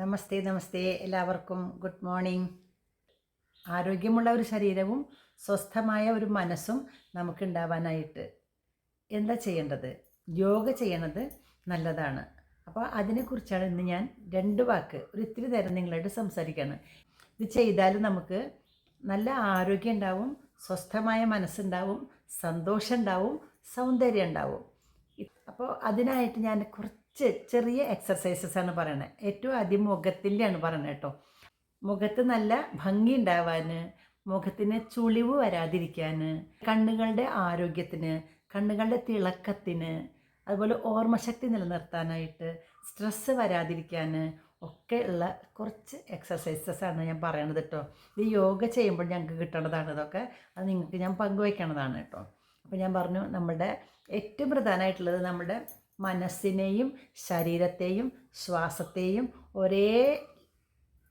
നമസ്തേ നമസ്തേ എല്ലാവർക്കും. Good morning. ആരോഗ്യമുള്ള ഒരു ശരീരവും സ്വസ്ഥമായ ഒരു മനസ്സും നമുക്കുണ്ടാവാനായിട്ട് എന്താ ചെയ്യേണ്ടത്? യോഗ ചെയ്യണത് നല്ലതാണ്. അപ്പോൾ അതിനെക്കുറിച്ചാണ് ഇന്ന് ഞാൻ രണ്ട് വാക്ക് ഒരു ഇത്തിരി നേരം നിങ്ങളായിട്ട് സംസാരിക്കുകയാണ് ഇത് ചെയ്താൽ നമുക്ക് നല്ല ആരോഗ്യം ഉണ്ടാവും സ്വസ്ഥമായ മനസ്സുണ്ടാവും സന്തോഷം ഉണ്ടാവും സൗന്ദര്യം ഉണ്ടാവും. അപ്പോൾ അതിനായിട്ട് ഞാൻ കുറച്ച് ചെറിയ എക്സസൈസസ് ആണ് പറയണത് ഏറ്റവും ആദ്യം മുഖത്തിന്റെയാണ് പറയണത് കേട്ടോ മുഖത്ത് നല്ല ഭംഗി ഉണ്ടാവാൻ മുഖത്തിന് ചുളിവ് വരാതിരിക്കാൻ കണ്ണുകളുടെ ആരോഗ്യത്തിന് കണ്ണുകളുടെ തിളക്കത്തിന് അതുപോലെ ഓർമ്മശക്തി നിലനിർത്താനായിട്ട് സ്ട്രെസ്സ് വരാതിരിക്കാൻ ഒക്കെ ഉള്ള കുറച്ച് എക്സസൈസസ് ആണ് ഞാൻ പറയണത് കേട്ടോ ഇത് യോഗ ചെയ്യുമ്പോൾ ഞങ്ങൾക്ക് കിട്ടേണ്ടതാണ് ഇതൊക്കെ. അത് നിങ്ങൾക്ക് ഞാൻ പങ്കുവയ്ക്കണതാണ് കേട്ടോ അപ്പോൾ ഞാൻ പറഞ്ഞു നമ്മുടെ ഏറ്റവും പ്രധാനമായിട്ടുള്ളത് നമ്മുടെ മനസ്സിനെയും ശരീരത്തെയും ശ്വാസത്തെയും ഒരേ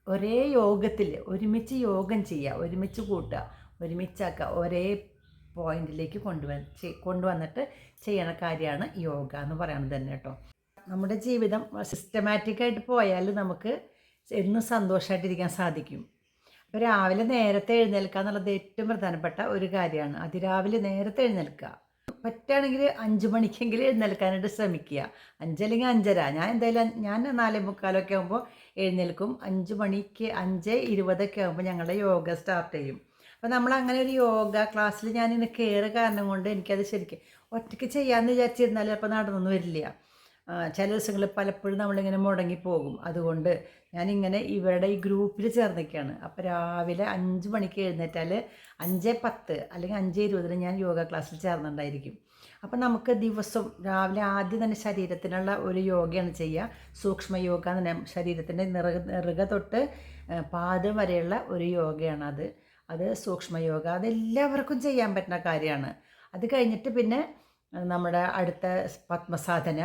ഒരേ യോഗത്തിൽ ഒരുമിച്ച് യോഗം ചെയ്യുക ഒരുമിച്ച് കൂട്ടുക ഒരുമിച്ചാക്കുക ഒരേ പോയിന്റിലേക്ക് കൊണ്ടുവന്ന് കൊണ്ടുവന്നിട്ട് ചെയ്യണ കാര്യമാണ് യോഗ എന്ന് പറയുന്നത് തന്നെ കേട്ടോ. നമ്മുടെ ജീവിതം സിസ്റ്റമാറ്റിക്കായിട്ട് പോയാൽ നമുക്ക് എന്നും സന്തോഷമായിട്ടിരിക്കാൻ സാധിക്കും. അപ്പോൾ രാവിലെ നേരത്തെ എഴുന്നേൽക്കുക എന്നുള്ളത് ഏറ്റവും പ്രധാനപ്പെട്ട ഒരു കാര്യമാണ്. അതിരാവിലെ നേരത്തെ എഴുന്നേൽക്കുക. പറ്റുകയാണെങ്കിൽ അഞ്ച് മണിക്കെങ്കിലും എഴുന്നേൽക്കാനായിട്ട് ശ്രമിക്കുക. അഞ്ചല്ലെങ്കിൽ അഞ്ചര. ഞാൻ എന്തായാലും ഞാൻ നാലേ മുക്കാലൊക്കെ ആകുമ്പോൾ എഴുന്നേൽക്കും. അഞ്ച് മണിക്ക് അഞ്ച് ഇരുപതൊക്കെ ആകുമ്പോൾ ഞങ്ങളുടെ യോഗ സ്റ്റാർട്ട് ചെയ്യും. അപ്പോൾ നമ്മൾ അങ്ങനെ ഒരു യോഗ ക്ലാസ്സിൽ ഞാൻ ഇന്ന് കയറ് കാരണം കൊണ്ട് എനിക്കത് ശരിക്കും ഒറ്റയ്ക്ക് ചെയ്യാമെന്ന് വിചാരിച്ചിരുന്നാൽ അപ്പോൾ നടന്നൊന്നും വരില്ല. ചില ദിവസങ്ങളിൽ പലപ്പോഴും നമ്മളിങ്ങനെ മുടങ്ങിപ്പോകും. അതുകൊണ്ട് ഞാനിങ്ങനെ ഇവരുടെ ഈ ഗ്രൂപ്പിൽ ചേർന്നിരിക്കുകയാണ്. അപ്പോൾ രാവിലെ അഞ്ച് മണിക്ക് എഴുന്നേറ്റാൽ അഞ്ച് പത്ത് അല്ലെങ്കിൽ അഞ്ച് ഇരുപതിന് ഞാൻ യോഗ ക്ലാസ്സിൽ ചേർന്നിട്ടുണ്ടായിരിക്കും. അപ്പോൾ നമുക്ക് ദിവസം രാവിലെ ആദ്യം തന്നെ ശരീരത്തിനുള്ള ഒരു യോഗയാണ് ചെയ്യുക. സൂക്ഷ്മ യോഗ എന്ന് പറഞ്ഞാൽ ശരീരത്തിന്റെ നിറക നിറുക തൊട്ട് പാദം വരെയുള്ള ഒരു യോഗയാണ് അത്. അത് സൂക്ഷ്മ യോഗ. അതെല്ലാവർക്കും ചെയ്യാൻ പറ്റുന്ന കാര്യമാണ്. അത് കഴിഞ്ഞിട്ട് പിന്നെ നമ്മുടെ അടുത്ത പത്മസാധന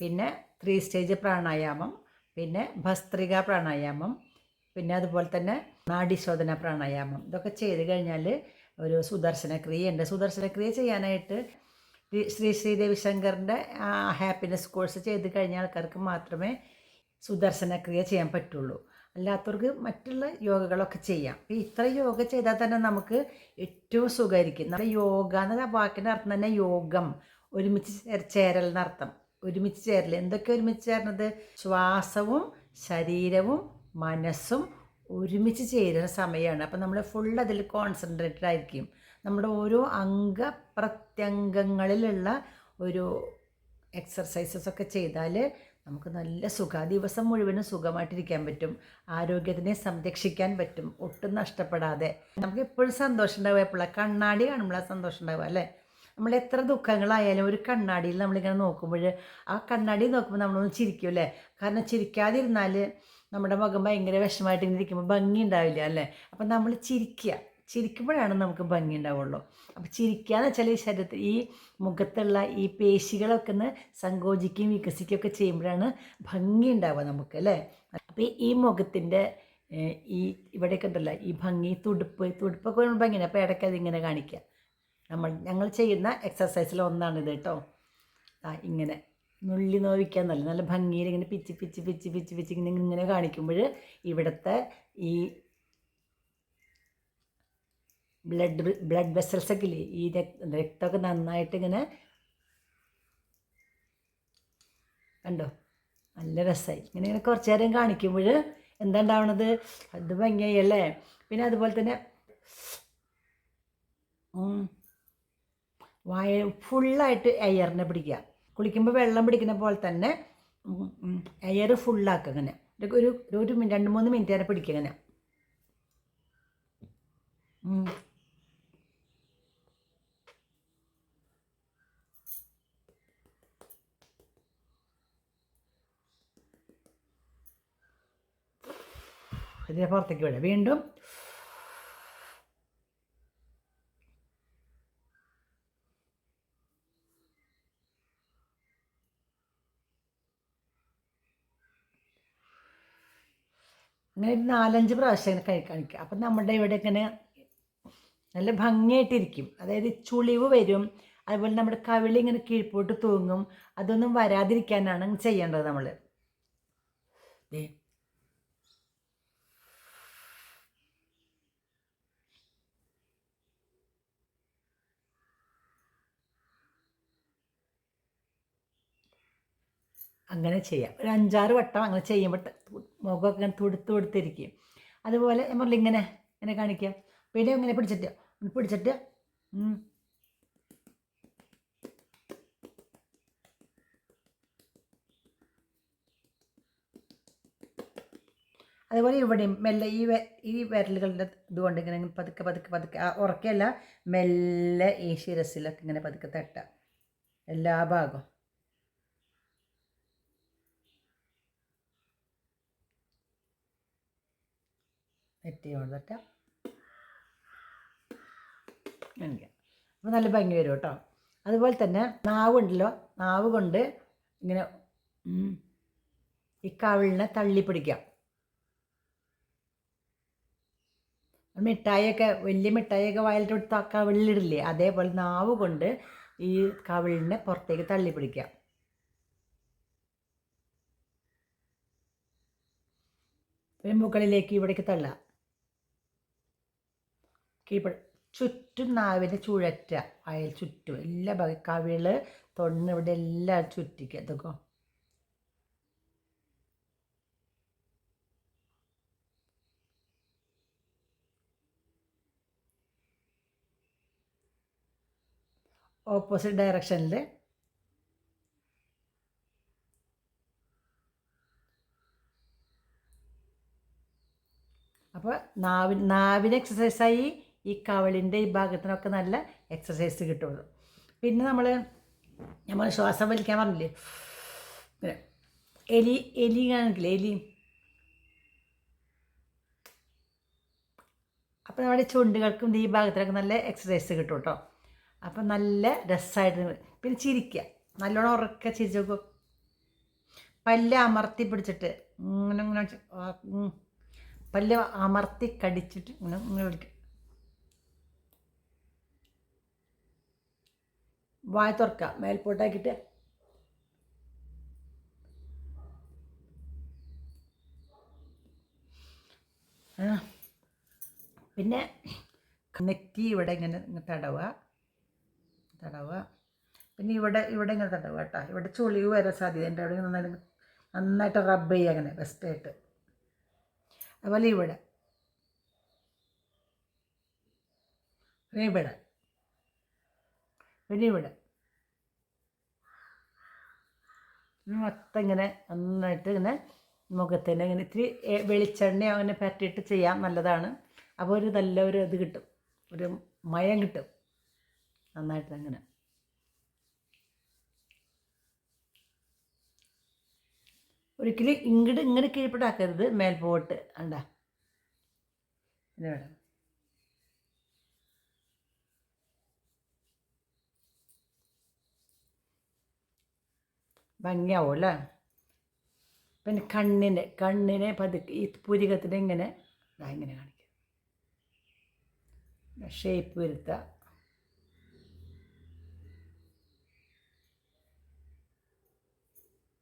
പിന്നെ ത്രീ സ്റ്റേജ് പ്രാണായാമം പിന്നെ ഭസ്ത്രിക പ്രാണായാമം പിന്നെ അതുപോലെ തന്നെ നാഡീശോധന പ്രാണായാമം. ഇതൊക്കെ ചെയ്ത് കഴിഞ്ഞാൽ ഒരു സുദർശന ക്രിയയുണ്ട് സുദർശന ക്രിയ ചെയ്യാനായിട്ട് ശ്രീ ശ്രീ രവിശങ്കറിന്റെ ഹാപ്പിനെസ് കോഴ്സ് ചെയ്ത് കഴിഞ്ഞ ആൾക്കാർക്ക് മാത്രമേ സുദർശന ക്രിയ ചെയ്യാൻ പറ്റുള്ളൂ. അല്ലാത്തവർക്ക് മറ്റുള്ള യോഗകളൊക്കെ ചെയ്യാം. അപ്പോൾ ഇത്ര യോഗ ചെയ്താൽ തന്നെ നമുക്ക് ഏറ്റവും സുഖമായിരിക്കും. നമ്മുടെ യോഗ എന്ന വാക്കിന്റെ അർത്ഥം തന്നെ യോഗം. ഒരുമിച്ച് ചേരൽ എന്നർത്ഥം. ഒരുമിച്ച് ചേരൽ എന്തൊക്കെ ഒരുമിച്ച് ചേർന്നത് ശ്വാസവും ശരീരവും മനസ്സും ഒരുമിച്ച് ചേരുന്ന സമയമാണ് അപ്പം നമ്മൾ ഫുൾ അതിൽ കോൺസെൻട്രേറ്റഡ് ആയിരിക്കും. നമ്മുടെ ഓരോ അംഗ പ്രത്യംഗങ്ങളിലുള്ള ഒരു എക്സർസൈസസ് ഒക്കെ ചെയ്താൽ നമുക്ക് നല്ല സുഖ. ദിവസം മുഴുവനും സുഖമായിട്ടിരിക്കാൻ പറ്റും. ആരോഗ്യത്തിനെ സംരക്ഷിക്കാൻ പറ്റും. ഒട്ടും നഷ്ടപ്പെടാതെ. നമുക്ക് എപ്പോഴും സന്തോഷം ഉണ്ടാവുക. എപ്പോഴാണ് കണ്ണാടി കാണുമ്പോഴാണ് സന്തോഷം ഉണ്ടാവുക അല്ലേ? നമ്മൾ എത്ര ദുഃഖങ്ങളായാലും ഒരു കണ്ണാടിയിൽ നമ്മളിങ്ങനെ നോക്കുമ്പോൾ ആ കണ്ണാടി നോക്കുമ്പോൾ നമ്മളൊന്ന് ചിരിക്കും അല്ലേ? കാരണം ചിരിക്കാതിരുന്നാൽ നമ്മുടെ മുഖം ഭയങ്കര വിഷമമായിട്ട് ഇങ്ങനെ ഇരിക്കുമ്പോൾ ഭംഗി ഉണ്ടാവില്ല അല്ലേ? അപ്പം നമ്മൾ ചിരിക്കുക. ചിരിക്കുമ്പോഴാണ് നമുക്ക് ഭംഗി ഉണ്ടാവുള്ളൂ. അപ്പോൾ ചിരിക്കുക എന്ന് വെച്ചാൽ ഈ ശരീരത്തിൽ ഈ മുഖത്തുള്ള ഈ പേശികളൊക്കെ ഒന്ന് സങ്കോചിക്കുകയും വികസിക്കുകയൊക്കെ ചെയ്യുമ്പോഴാണ് ഭംഗി ഉണ്ടാവുക നമുക്ക് അല്ലേ? അപ്പോൾ ഈ മുഖത്തിന്റെ ഈ ഇവിടെയൊക്കെ ഉണ്ടല്ലോ ഈ ഭംഗി തുടുപ്പ് തുടുപ്പൊക്കെ ഭംഗിയാണ്. അപ്പോൾ ഇടയ്ക്ക് അതിങ്ങനെ കാണിക്കുക. നമ്മൾ ഞങ്ങൾ ചെയ്യുന്ന എക്സസൈസിൽ ഒന്നാണിത് കേട്ടോ. ആ ഇങ്ങനെ. നുള്ളി നോവിക്കാൻ നല്ല നല്ല ഭംഗിയിൽ ഇങ്ങനെ pitch pitch pitch pitch pitch ഇങ്ങനെ ഇങ്ങനെ കാണിക്കുമ്പോൾ ഇവിടുത്തെ ഈ ബ്ലഡ് ബ്ലഡ് വെസൽസ് ഒക്കെ ഇല്ലേ ഈ രക്തമൊക്കെ നന്നായിട്ട് ഇങ്ങനെ കണ്ടോ? നല്ല രസമായി ഇങ്ങനെ ഇങ്ങനെ കുറച്ച് നേരം കാണിക്കുമ്പോൾ എന്താ ഉണ്ടാവണത്? അത് ഭംഗിയായി അല്ലേ? പിന്നെ അതുപോലെ തന്നെ വായ ഫുള്ളായിട്ട് എയറിനെ പിടിക്കുക. കുളിക്കുമ്പോൾ വെള്ളം പിടിക്കുന്ന പോലെ തന്നെ എയർ ഫുള്ളാക്കുക അങ്ങനെ ഒരു ഒരു മിനിറ്റ് രണ്ട് മൂന്ന് മിനിറ്റ് വരെ പിടിക്കുക അങ്ങനെ ഇതിനെ പുറത്തേക്ക് വിടുക. വീണ്ടും അങ്ങനെ ഒരു നാലഞ്ച് പ്രാവശ്യം ഇങ്ങനെ കൈ കാണിക്കുക അപ്പം നമ്മുടെ ഇവിടെ ഇങ്ങനെ നല്ല ഭംഗിയായിട്ടിരിക്കും. അതായത് ചുളിവ് വരും. അതുപോലെ നമ്മുടെ കവിളി ഇങ്ങനെ കീഴ്പോട്ട് തൂങ്ങും. അതൊന്നും വരാതിരിക്കാനാണ് ചെയ്യേണ്ടത് നമ്മൾ അങ്ങനെ ചെയ്യാം. ഒരു അഞ്ചാറ് വട്ടം അങ്ങനെ ചെയ്യുമ്പോൾ മുഖമൊക്കെ ഇങ്ങനെ തുടുത്ത് കൊടുത്തിരിക്കും അതുപോലെ നമ്മൾ ഇങ്ങനെ ഇങ്ങനെ കാണിക്കുക പിന്നെ ഇങ്ങനെ പിടിച്ചിട്ട് പിടിച്ചിട്ട് അതുപോലെ ഇവിടെയും മെല്ലെ ഈ ഈ വിരലുകളുടെ ഇതുകൊണ്ട് ഇങ്ങനെ പതുക്കെ പതുക്കെ പതുക്കെ ആ ഉറക്കെയല്ല മെല്ലെ ഈ ശിരസിലൊക്കെ ഇങ്ങനെ പതുക്കെ തട്ടുക. എല്ലാ ഭാഗവും. നെറ്റിയോട് തട്ടാം എനിക്ക് അപ്പോൾ നല്ല ഭംഗി വരും കേട്ടോ. അതുപോലെ തന്നെ നാവ് ഉണ്ടല്ലോ നാവ് കൊണ്ട് ഇങ്ങനെ ഈ കവിളിനെ തള്ളിപ്പിടിക്കാം. മിഠായിയൊക്കെ വലിയ മിഠായിയൊക്കെ വായിലിട്ട് ആ കവിളിലിടില്ലേ അതേപോലെ നാവ് കൊണ്ട് ഈ കവിളിനെ പുറത്തേക്ക് തള്ളിപ്പിടിക്കാം. പിടിക്കാം മുകളിലേക്ക് ഇവിടേക്ക് തള്ളുക കീഴ്പ ചുറ്റും നാവിനെ ചുഴറ്റ. അയൽ ചുറ്റും എല്ലാ ഭാഗം കവിൾ തൊണ്ണ് ഇവിടെ എല്ലാം ചുറ്റിക്കുക ഇതൊക്കെ ഓപ്പോസിറ്റ് ഡയറക്ഷനിൽ അപ്പോൾ നാവിൻ നാവിന് എക്സസൈസായി ഈ കവളിന്റെ ഈ ഭാഗത്തിനൊക്കെ നല്ല എക്സസൈസ് കിട്ടുള്ളൂ. പിന്നെ നമ്മൾ നമ്മൾ ശ്വാസം വലിക്കാൻ പറഞ്ഞില്ലേ? എലി എലി കാണിക്കില്ലേ എലി. അപ്പോൾ നമ്മുടെ ചുണ്ടുകൾക്കും ഈ ഭാഗത്തിനൊക്കെ നല്ല എക്സസൈസ് കിട്ടും കേട്ടോ അപ്പം നല്ല രസമായിട്ട് പിന്നെ ചിരിക്കുക. നല്ലോണം ഉറക്കെ ചിരിച്ചു നോക്കൂ പല്ല് അമർത്തി പിടിച്ചിട്ട് ഇങ്ങനെ ഇങ്ങനെ പല്ല് അമർത്തി കടിച്ചിട്ട് ഇങ്ങനെ ഇങ്ങനെ വിളിക്കും വായ തുറക്കുക മേൽപോട്ടാക്കിയിട്ട്. ആ. പിന്നെ നെറ്റി ഇവിടെ ഇങ്ങനെ തടവുക. തടവുക. പിന്നെ ഇവിടെ ഇവിടെ ഇങ്ങനെ തടവുക കേട്ടോ. ഇവിടെ ചുളിവ് വരാൻ സാധ്യതയുണ്ട്. അവിടെ നന്നായിട്ട് നന്നായിട്ട് റബ്ബ് ചെയ്യുക അങ്ങനെ ബെസ്റ്റായിട്ട് അതുപോലെ ഇവിടെ. ഇവിടെ. പിന്നെ ഇവിടെ മൊത്തം ഇങ്ങനെ നന്നായിട്ട് ഇങ്ങനെ മുഖത്തിന് ഇങ്ങനെ ഇത്തിരി വെളിച്ചെണ്ണ അങ്ങനെ പരട്ടിയിട്ട് ചെയ്യാൻ നല്ലതാണ്. അപ്പോൾ ഒരു നല്ല ഒരു ഇത് കിട്ടും. ഒരു മയം കിട്ടും. നന്നായിട്ട് അങ്ങനെ. ഒരിക്കലും ഇങ്ങോട്ട് ഇങ്ങനെ കീഴ്പ്പെട്ടാക്കരുത് മേൽപോട്ട്. അണ്ട പിന്നെ വേണം. ഭംഗിയാവും അല്ലേ പിന്നെ കണ്ണിന്റെ കണ്ണിനെ പതുക്കെ ഈ പുരികത്തിന്റെ ഇങ്ങനെ ഇങ്ങനെ കാണിക്കുക ഷേപ്പ് വരുത്തുക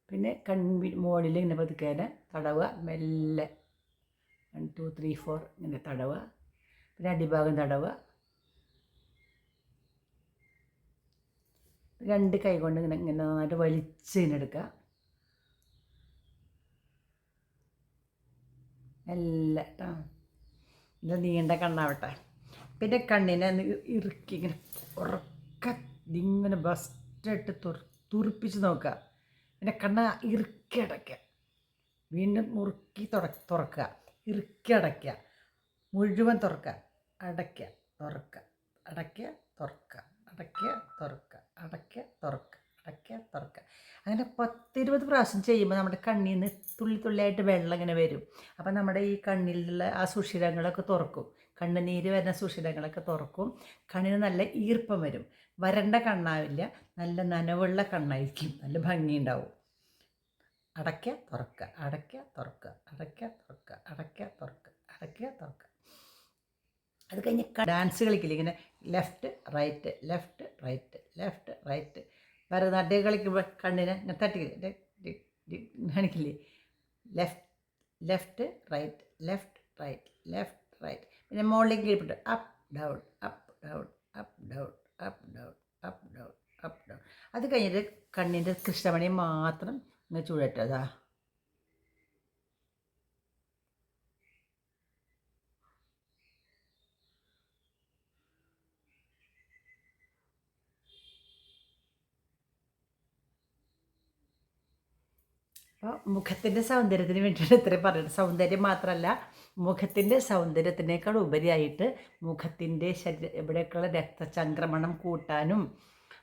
പിന്നെ കൺവി മുകളിൽ ഇങ്ങനെ പതുക്കെ തടവുക. മെല്ലെ. വൺ ടു ത്രീ ഫോർ ഇങ്ങനെ തടവുക. പിന്നെ അടിഭാഗം തടവുക. രണ്ട് കൈ കൊണ്ട് ഇങ്ങനെ ഇങ്ങനെ നന്നായിട്ട് വലിച്ച് ഇങ്ങനെ എടുക്കുക. എല്ലാം കേട്ടോ നീണ്ട കണ്ണാവട്ടെ. പിന്നെ കണ്ണിനെ ഇറുക്കി ഇങ്ങനെ ഉറക്ക ഇങ്ങനെ ബസ്റ്റായിട്ട് തുറ തുറപ്പിച്ച് നോക്കുക. പിന്നെ കണ്ണ് ഇറുക്കി അടയ്ക്കുക. വീണ്ടും മുറുക്കി തുറ തുറക്കുക. ഇറുക്കി അടയ്ക്കുക. മുഴുവൻ തുറക്കുക. അടയ്ക്കുക. തുറക്കുക. അടയ്ക്കുക. തുറക്കുക. അടയ്ക്കുക. തുറക്കുക. അടയ്ക്കുക തുറക്കുക അടയ്ക്കുക തുറക്കുക അങ്ങനെ പത്തിരുപത് പ്രാവശ്യം ചെയ്യുമ്പോൾ നമ്മുടെ കണ്ണിൽ നിന്ന് തുള്ളി തുള്ളിയായിട്ട് വെള്ളം ഇങ്ങനെ വരും. അപ്പം നമ്മുടെ ഈ കണ്ണിലുള്ള ആ സുഷിരങ്ങളൊക്കെ തുറക്കും. കണ്ണുനീര് വരുന്ന സുഷിരങ്ങളൊക്കെ തുറക്കും. കണ്ണിന് നല്ല ഈർപ്പം വരും. വരണ്ട കണ്ണാവില്ല. നല്ല നനവുള്ള കണ്ണായിരിക്കും. നല്ല ഭംഗിയുണ്ടാവും. അടയ്ക്ക തുറക്കുക അടയ്ക്ക തുറക്കുക അടയ്ക്ക തുറക്കുക അടയ്ക്ക തുറക്കുക അടയ്ക്ക തുറക്കുക അത് കഴിഞ്ഞ് ഡാൻസ് കളിക്കില്ല? ഇങ്ങനെ left right left right. Left right. Bharatanatyam കളിക്കുമ്പോൾ കണ്ണിനെ ഇങ്ങനെ തട്ടിക്കില്ലേ? കാണിക്കില്ലേ? Left left right left right left right. പിന്നെ മുകളിലേക്ക് കീഴ്പ്പെട്ടു up down up down up down up down up down up down. അത് കഴിഞ്ഞിട്ട് കണ്ണിന്റെ കൃഷ്ണമണി മാത്രം ഇങ്ങനെ ചൂടട്ടതാ അപ്പോൾ മുഖത്തിന്റെ സൗന്ദര്യത്തിന് വേണ്ടിയിട്ട് ഇത്രയും പറയുന്നത് സൗന്ദര്യം മാത്രമല്ല മുഖത്തിന്റെ സൗന്ദര്യത്തിനേക്കാൾ ഉപരിയായിട്ട് മുഖത്തിന്റെ ശരീര ഇവിടേക്കുള്ള രക്തചംക്രമണം കൂട്ടാനും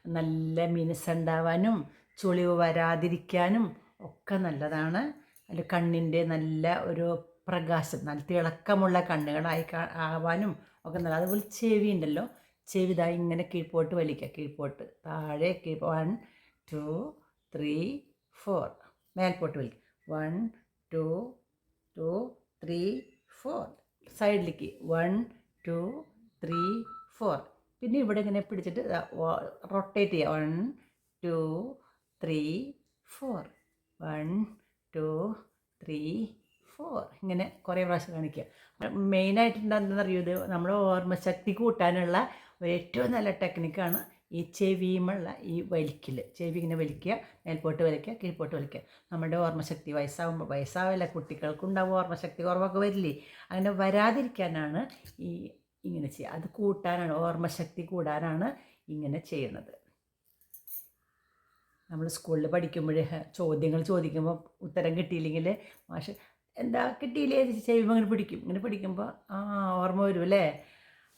നല്ല മിനുസുണ്ടാവാനും ചുളിവ് വരാതിരിക്കാനും ഒക്കെ നല്ലതാണ്. അതിൽ കണ്ണിന്റെ നല്ല ഒരു പ്രകാശം നല്ല തിളക്കമുള്ള കണ്ണുകളായി ആവാനും ഒക്കെ നല്ല അതുപോലെ ചെവി ഉണ്ടല്ലോ ചെവി ഇതാ ഇങ്ങനെ കീഴ്പോട്ട് വലിക്കുക കീഴ്പോട്ട് താഴെ കീഴ് വൺ ടു ത്രീ ഫോർ മേൽപോട്ട് വലിക്കുക one two two three four സൈഡിലേക്ക്. വൺ ടു ത്രീ ഫോർ പിന്നെ ഇവിടെ ഇങ്ങനെ പിടിച്ചിട്ട് റൊട്ടേറ്റ് ചെയ്യുക one two three four one two three four ഇങ്ങനെ കുറേ പ്രാവശ്യം കാണിക്കുക മെയിനായിട്ട് എന്താണെന്ന് അറിയൂ ഇത് നമ്മുടെ ഓർമ്മശക്തി കൂട്ടാനുള്ള ഏറ്റവും നല്ല ടെക്നിക്കാണ് ഈ ചെവിയുമുള്ള ഈ വലിക്കൽ ചെവി ഇങ്ങനെ വലിക്കുക മേൽപോട്ട് വലിക്കുക കീഴ്പോട്ട് വലിക്കുക. നമ്മുടെ ഓർമ്മശക്തി വയസ്സാകുമ്പോൾ വയസ്സാവില്ല കുട്ടികൾക്കുണ്ടാവും ഓർമ്മശക്തി കുറവൊക്കെ വരില്ലേ? അങ്ങനെ വരാതിരിക്കാനാണ് ഈ ഇങ്ങനെ ചെയ്യുക. അത് കൂട്ടാനാണ് ഓർമ്മശക്തി കൂടാനാണ് ഇങ്ങനെ ചെയ്യുന്നത്. നമ്മൾ സ്കൂളിൽ പഠിക്കുമ്പോഴേ ചോദ്യങ്ങൾ ചോദിക്കുമ്പോൾ ഉത്തരം കിട്ടിയില്ലെങ്കിൽ മാഷ് എന്താ കിട്ടിയില്ലേ? ചെയ്യുമ്പോൾ അങ്ങനെ പിടിക്കും. ഇങ്ങനെ പിടിക്കുമ്പോൾ ആ ഓർമ്മ വരും അല്ലേ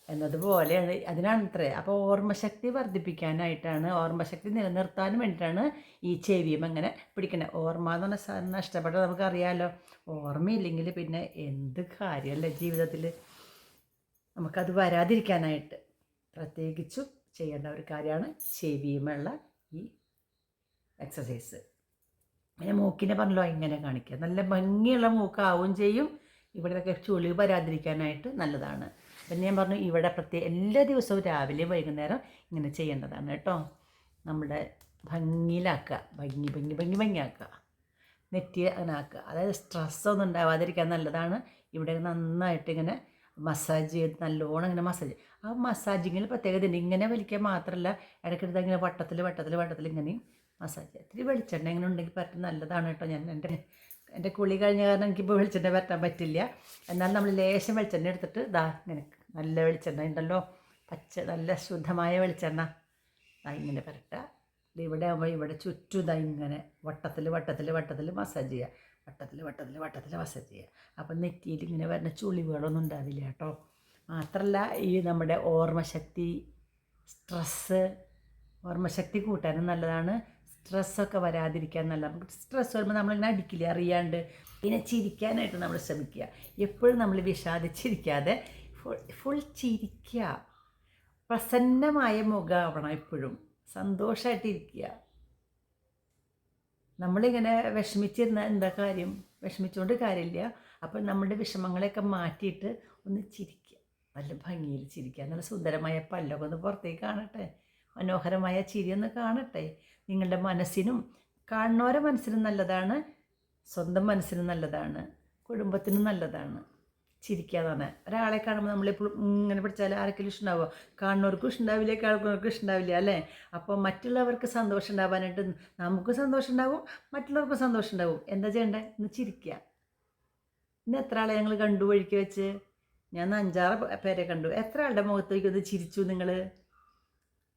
എന്നതുപോലെയാണ് അതിനാണ് ഇത്ര അപ്പോൾ ഓർമ്മശക്തി വർദ്ധിപ്പിക്കാനായിട്ടാണ് ഓർമ്മശക്തി നിലനിർത്താനും വേണ്ടിയിട്ടാണ് ഈ ചെവിയും അങ്ങനെ പിടിക്കുന്നത് ഓർമ്മ എന്ന് പറഞ്ഞ സാധനം നഷ്ടപ്പെട്ടത് നമുക്കറിയാമല്ലോ ഓർമ്മയില്ലെങ്കിൽ പിന്നെ എന്ത് കാര്യമല്ലേ ജീവിതത്തിൽ നമുക്കത് വരാതിരിക്കാനായിട്ട്. പ്രത്യേകിച്ചും ചെയ്യേണ്ട ഒരു കാര്യമാണ് ചെവിയുമുള്ള ഈ എക്സസൈസ് പിന്നെ മൂക്കിനെ പറഞ്ഞല്ലോ ഇങ്ങനെ കാണിക്കുക. നല്ല ഭംഗിയുള്ള മൂക്കാവും ചെയ്യും. ഇവിടെയൊക്കെ ചുളി വരാതിരിക്കാനായിട്ട് നല്ലതാണ്. പിന്നെ ഞാൻ പറഞ്ഞു ഇവിടെ പ്രത്യേക എല്ലാ ദിവസവും രാവിലെ വൈകുന്നേരം ഇങ്ങനെ ചെയ്യേണ്ടതാണ് കേട്ടോ. നമ്മുടെ ഭംഗിയിലാക്കുക ഭംഗി ഭംഗി ഭംഗി ഭംഗിയാക്കുക. നെറ്റി അങ്ങനെ ആക്കുക. അതായത് സ്ട്രെസ്സൊന്നും ഉണ്ടാവാതിരിക്കാൻ നല്ലതാണ്. ഇവിടെ നന്നായിട്ട് ഇങ്ങനെ മസാജ് ചെയ്ത് നല്ലോണം ഇങ്ങനെ മസാജ് ആ മസാജിങ്ങിൽ പ്രത്യേകത ഉണ്ട്. ഇങ്ങനെ വലിക്കാൻ മാത്രമല്ല ഇടയ്ക്കിടത്ത് ഇങ്ങനെ വട്ടത്തിൽ വട്ടത്തിൽ വട്ടത്തിൽ ഇങ്ങനെ മസാജ് ഇത്തിരി വെളിച്ചെണ്ണ ഇങ്ങനെ ഉണ്ടെങ്കിൽ പറ്റും നല്ലതാണ് കേട്ടോ ഞാൻ. എന്റെ എന്റെ കുളി കഴിഞ്ഞ കാരണം എനിക്കിപ്പോൾ വെളിച്ചെണ്ണ പറ്റാൻ പറ്റില്ല. എന്നാൽ നമ്മൾ ലേശം വെളിച്ചെണ്ണ എടുത്തിട്ട് ദാ ഇങ്ങനെ നല്ല വെളിച്ചെണ്ണ ഉണ്ടല്ലോ. പച്ച നല്ല ശുദ്ധമായ വെളിച്ചെണ്ണ. ഇങ്ങനെ പുരട്ടുക ഇവിടെ ആകുമ്പോൾ ഇവിടെ ചുറ്റും ഇങ്ങനെ വട്ടത്തിൽ വട്ടത്തിൽ വട്ടത്തിൽ മസാജ് ചെയ്യുക വട്ടത്തിൽ വട്ടത്തിൽ വട്ടത്തിൽ മസാജ് ചെയ്യുക അപ്പം നെറ്റിയിൽ ഇങ്ങനെ വരുന്ന ചുളിവുകളൊന്നും ഉണ്ടാവില്ല കേട്ടോ. മാത്രമല്ല ഈ നമ്മുടെ ഓർമ്മശക്തി സ്ട്രെസ്സ് ഓർമ്മശക്തി കൂട്ടാനും നല്ലതാണ്. സ്ട്രെസ്സൊക്കെ വരാതിരിക്കാൻ നല്ല നമുക്ക് സ്ട്രെസ് വരുമ്പോൾ നമ്മളിങ്ങനെ അടിക്കില്ല അറിയാണ്ട്. പിന്നെ ചിരിക്കാനായിട്ട് നമ്മൾ ശ്രമിക്കുക. എപ്പോഴും നമ്മൾ വിഷാദിച്ചിരിക്കാതെ ഫുൾ ചിരിക്കുക പ്രസന്നമായ മുഖമാവണം എപ്പോഴും. സന്തോഷമായിട്ടിരിക്കുക നമ്മളിങ്ങനെ വിഷമിച്ചിരുന്ന എന്താ കാര്യം? വിഷമിച്ചുകൊണ്ട് കാര്യമില്ല അപ്പോൾ നമ്മുടെ വിഷമങ്ങളെയൊക്കെ മാറ്റിയിട്ട് ഒന്ന് ചിരിക്കുക നല്ല ഭംഗിയിൽ ചിരിക്കുക നല്ല സുന്ദരമായ പല്ലൊക്കെ ഒന്ന് പുറത്തേക്ക് കാണട്ടെ. മനോഹരമായ ചിരി ഒന്ന് കാണട്ടെ. നിങ്ങളുടെ മനസ്സിനും കാണുന്നവരെ മനസ്സിനും നല്ലതാണ്. സ്വന്തം മനസ്സിനും നല്ലതാണ്. കുടുംബത്തിനും നല്ലതാണ്. ചിരിക്കാതാണ് ഒരാളെ കാണുമ്പോൾ നമ്മളെപ്പോഴും ഇങ്ങനെ പിടിച്ചാൽ ആർക്കെങ്കിലും ഇഷ്ടമുണ്ടാവുക കാണുന്നവർക്കും ഇഷ്ടമുണ്ടാവില്ല കേൾക്കുന്നവർക്കും ഇഷ്ടമുണ്ടാവില്ല അല്ലേ? അപ്പോൾ മറ്റുള്ളവർക്ക് സന്തോഷം ഉണ്ടാവാനായിട്ട് നമുക്ക് സന്തോഷം ഉണ്ടാവും മറ്റുള്ളവർക്കും സന്തോഷം ഉണ്ടാവും. എന്താ ചെയ്യണ്ടേ? ഇന്ന് ചിരിക്കുക ഇന്ന് എത്ര ആളെ ഞങ്ങൾ കണ്ടു വഴിക്ക് വെച്ച്? ഞാൻ അഞ്ചാറ് പേരെ കണ്ടു. എത്ര ആളുടെ മുഖത്തേക്ക് ഒന്ന് ചിരിച്ചു നിങ്ങൾ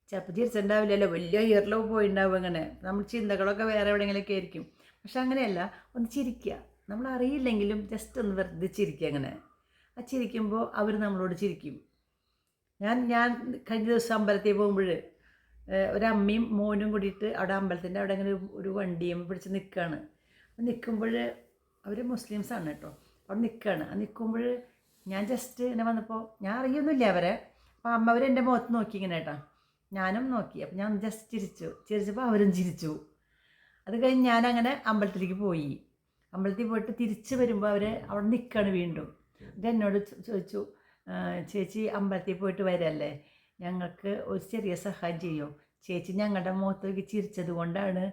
ചിലപ്പോൾ ചിരിച്ചിട്ടുണ്ടാവില്ലല്ലോ. വലിയ ഇയറിലോ പോയിണ്ടാവും അങ്ങനെ. നമ്മൾ ചിന്തകളൊക്കെ വേറെ എവിടെയെങ്കിലുമൊക്കെ ആയിരിക്കും. പക്ഷെ അങ്ങനെയല്ല ഒന്ന് ചിരിക്കുക നമ്മൾ അറിയില്ലെങ്കിലും ജസ്റ്റ് ഒന്ന് വെറുതെ ചിരിക്കുക അങ്ങനെ. ആ ചിരിക്കുമ്പോൾ അവർ നമ്മളോട് ചിരിക്കും. ഞാൻ ഞാൻ കഴിഞ്ഞ ദിവസം അമ്പലത്തിൽ പോകുമ്പോൾ ഒരമ്മയും മോനും കൂടിയിട്ട് അവിടെ അമ്പലത്തിന്റെ അവിടെ അങ്ങനെ ഒരു- വണ്ടിയും പിടിച്ച് നിൽക്കുകയാണ് അപ്പോൾ നിൽക്കുമ്പോൾ അവർ മുസ്ലിംസാണ് കേട്ടോ. അവിടെ നിൽക്കുകയാണ് ആ നിൽക്കുമ്പോൾ ഞാൻ ജസ്റ്റ് ഇങ്ങനെ വന്നപ്പോൾ ഞാൻ അറിയൊന്നുമില്ല അവരെ. അപ്പോൾ അമ്മ അവർ എന്റെ മുഖത്ത് നോക്കി ഇങ്ങനെ കേട്ടോ. ഞാനും നോക്കി. അപ്പം ഞാൻ ജസ്റ്റ് ചിരിച്ചു. ചിരിച്ചപ്പോൾ അവരും ചിരിച്ചു. അത് കഴിഞ്ഞ് ഞാനങ്ങനെ അമ്പലത്തിലേക്ക് പോയി. അമ്പലത്തിൽ പോയിട്ട് തിരിച്ച് വരുമ്പോൾ അവർ അവിടെ നിൽക്കുകയാണ് വീണ്ടും. ഇത് എന്നോട് ചോദിച്ചു ചേച്ചി അമ്പലത്തിൽ പോയിട്ട് വരല്ലേ? ഞങ്ങൾക്ക് ഒരു ചെറിയ സഹായം ചെയ്യും? ചേച്ചി ഞങ്ങളുടെ മുഖത്തേക്ക് ചിരിച്ചത് കൊണ്ടാണ്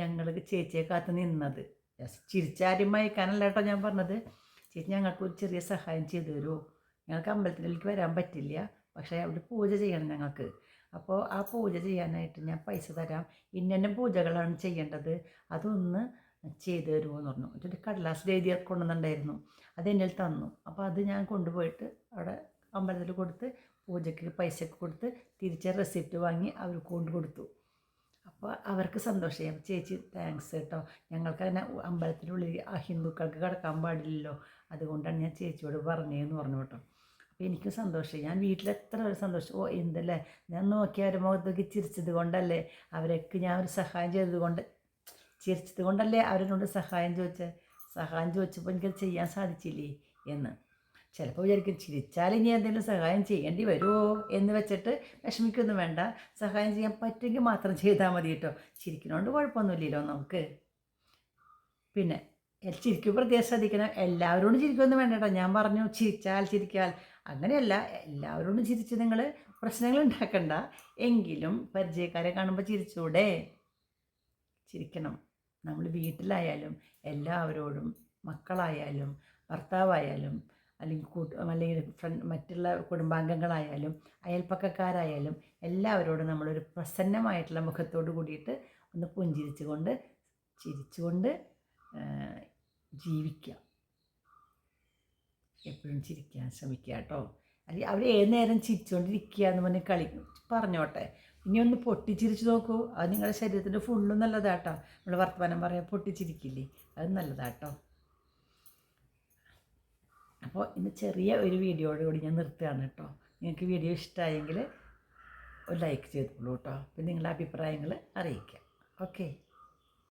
ഞങ്ങൾ ചേച്ചിയെ കാത്ത് നിന്നത്. ചിരിച്ചാരും മയക്കാനല്ല കേട്ടോ ഞാൻ പറഞ്ഞത്. ചേച്ചി ഞങ്ങൾക്ക് ഒരു ചെറിയ സഹായം ചെയ്തു തരുമോ ഞങ്ങൾക്ക് അമ്പലത്തിലേക്ക് വരാൻ പറ്റില്ല പക്ഷേ അവിടെ പൂജ ചെയ്യണം ഞങ്ങൾക്ക്. അപ്പോൾ ആ പൂജ ചെയ്യാനായിട്ട് ഞാൻ പൈസ തരാം. ഇന്ന പൂജകളാണ് ചെയ്യേണ്ടത്. അതൊന്ന് ചെയ്ത് തരുമോ പറഞ്ഞു. എന്നിട്ട് ഒരു കടലാസിൽ എഴുതി കൊണ്ടുവന്നിട്ടുണ്ടായിരുന്നു. അത് എന്റെ തന്നു. അപ്പോൾ അത് ഞാൻ കൊണ്ടുപോയിട്ട് അവിടെ അമ്പലത്തിൽ കൊടുത്ത് പൂജയ്ക്ക് പൈസയ്ക്ക് കൊടുത്ത് തിരിച്ച് റെസിപ്റ്റ് വാങ്ങി അവർക്ക് കൊണ്ട് കൊടുത്തു. അപ്പോൾ അവർക്ക് സന്തോഷമായി. ചേച്ചി താങ്ക്സ് കേട്ടോ. ഞങ്ങൾക്ക് അങ്ങനെ അമ്പലത്തിനുള്ളിൽ ആ ഹിന്ദുക്കൾക്ക് കിടക്കാൻ പാടില്ലല്ലോ. അതുകൊണ്ടാണ് ഞാൻ ചേച്ചിയോട് പറഞ്ഞതെന്ന് പറഞ്ഞു കേട്ടോ. അപ്പോൾ എനിക്ക് സന്തോഷമായി. ഞാൻ വീട്ടിൽ എത്ര ഒരു സന്തോഷം. ഓ എന്തല്ലേ ഞാൻ നോക്കിയ ഒരു മുഖത്തേക്ക് ചിരിച്ചത് കൊണ്ടല്ലേ? അവരൊക്കെ ഞാൻ ഒരു സഹായം ചെയ്തത് കൊണ്ട് ചിരിച്ചത് കൊണ്ടല്ലേ അവരോട് സഹായം ചോദിച്ചത് സഹായം ചോദിച്ചപ്പോൾ എനിക്കത് ചെയ്യാൻ സാധിച്ചില്ലേ എന്ന്. ചിലപ്പോൾ വിചാരിക്കും ചിരിച്ചാൽ ഇനി എന്തെങ്കിലും സഹായം ചെയ്യേണ്ടി വരുമോ എന്ന് വെച്ചിട്ട് വിഷമിക്കൊന്നും വേണ്ട. സഹായം ചെയ്യാൻ പറ്റുമെങ്കിൽ മാത്രം ചെയ്താൽ മതി കേട്ടോ. ചിരിക്കുന്നതുകൊണ്ട് കുഴപ്പമൊന്നുമില്ലല്ലോ നമുക്ക്. പിന്നെ ചിരിക്കും പ്രത്യേകം ശ്രദ്ധിക്കണം. എല്ലാവരോടും ചിരിക്കൊന്നും വേണ്ട കേട്ടോ. ഞാൻ പറഞ്ഞു ചിരിച്ചാൽ ചിരിക്കാൽ. അങ്ങനെയല്ല എല്ലാവരോടും ചിരിച്ച് നിങ്ങൾ പ്രശ്നങ്ങൾ ഉണ്ടാക്കണ്ട. എങ്കിലും പരിചയക്കാരെ കാണുമ്പോൾ ചിരിച്ചൂടെ? ചിരിക്കണം. നമ്മൾ വീട്ടിലായാലും എല്ലാവരോടും മക്കളായാലും ഭർത്താവായാലും അല്ലെങ്കിൽ കൂട്ട് അല്ലെങ്കിൽ ഫ്രണ്ട് മറ്റുള്ള കുടുംബാംഗങ്ങളായാലും അയൽപ്പക്കക്കാരായാലും എല്ലാവരോടും നമ്മളൊരു പ്രസന്നമായിട്ടുള്ള മുഖത്തോട് കൂടിയിട്ട് ഒന്ന് പുഞ്ചിരിച്ചുകൊണ്ട് ചിരിച്ചുകൊണ്ട് ജീവിക്കാം ജീവിക്കുക. എപ്പോഴും ചിരിക്കാൻ ശ്രമിക്കുക കേട്ടോ. അല്ലെങ്കിൽ അവർ ഏത് നേരം ചിരിച്ചുകൊണ്ടിരിക്കുക എന്ന് പറഞ്ഞ് കളി പറഞ്ഞോട്ടെ. ഇനി ഒന്ന് പൊട്ടിച്ചിരിച്ച് നോക്കൂ. അത് നിങ്ങളുടെ ശരീരത്തിന്റെ ഫുള്ളും നല്ലതാട്ടോ. നമ്മൾ വർത്തമാനം പറയാൻ പൊട്ടിച്ചിരിക്കില്ലേ? അത് നല്ലതാട്ടോ. അപ്പോൾ ഇന്ന് ചെറിയ ഒരു വീഡിയോയോടുകൂടി ഞാൻ നിർത്തുകയാണ് കേട്ടോ. നിങ്ങൾക്ക് വീഡിയോ ഇഷ്ടമായെങ്കിൽ ഒരു ലൈക്ക് ചെയ്തോളൂ കേട്ടോ. പിന്നെ നിങ്ങളുടെ അഭിപ്രായങ്ങൾ അറിയിക്കാം ഓക്കെ.